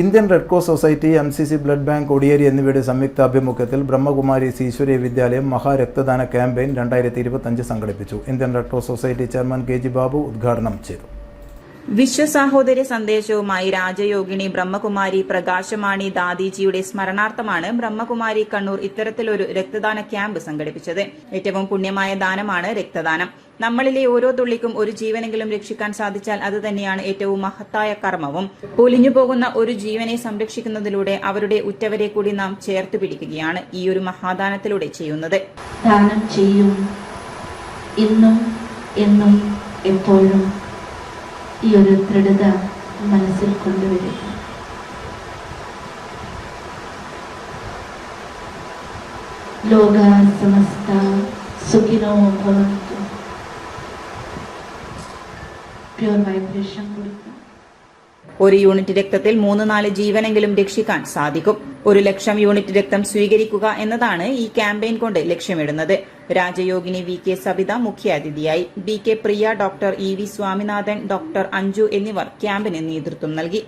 Indian red cross society M C C blood bank Kodiyeri എന്നിവയുടെ സംയുക്ത ആഭിമുഖ്യത്തിൽ ബ്രഹ്മകുമാരി ഈശ്വരീയ വിദ്യാലയം മഹാരക്തദാന ക്യാമ്പയിൻ രണ്ടായിരത്തി ഇരുപത്തഞ്ച് സംഘടിപ്പിച്ചു. Indian red cross society chairman K G Babu ഉദ്ഘാടനം ചെയ്തു. വിശ്വസാഹോദര്യ സന്ദേശവുമായി രാജയോഗിണി ബ്രഹ്മകുമാരി പ്രകാശമാണി ദാദിജിയുടെ സ്മരണാർത്ഥമാണ് ബ്രഹ്മകുമാരി കണ്ണൂർ ഇത്തരത്തിലൊരു രക്തദാന ക്യാമ്പ് സംഘടിപ്പിച്ചത്. ഏറ്റവും പുണ്യമായ ദാനമാണ് രക്തദാനം. നമ്മളിലെ ഓരോ തുള്ളിക്കും ഒരു ജീവനെങ്കിലും രക്ഷിക്കാൻ സാധിച്ചാൽ അത് തന്നെയാണ് ഏറ്റവും മഹത്തായ കർമ്മവും. പൊലിഞ്ഞു പോകുന്ന ഒരു ജീവനെ സംരക്ഷിക്കുന്നതിലൂടെ അവരുടെ ഉറ്റവരെ കൂടി നാം ചേർത്ത് പിടിക്കുകയാണ് ഈ ഒരു മഹാദാനത്തിലൂടെ ചെയ്യുന്നത്. ദാനം ചെയ്യും. ഇന്നും എന്നും എപ്പോഴും ഈ ഒരു ദൃഢത മനസ്സിൽ കൊണ്ടുവരിക. ലോക സമസ്ത സുഖിനോ ഭവന്തു. ഒരു യൂണിറ്റ് രക്തത്തിൽ മൂന്ന് നാല് ജീവനെങ്കിലും രക്ഷിക്കാൻ സാധിക്കും. ഒരു ലക്ഷം യൂണിറ്റ് രക്തം സ്വീകരിക്കുക എന്നതാണ് ഈ ക്യാമ്പയിൻ കൊണ്ട് ലക്ഷ്യമിടുന്നത്. രാജയോഗിനി വി കെ സവിത മുഖ്യാതിഥിയായി. B K Priya doctor E V Swaminathan doctor Anju എന്നിവർ ക്യാമ്പിന് നേതൃത്വം നൽകി.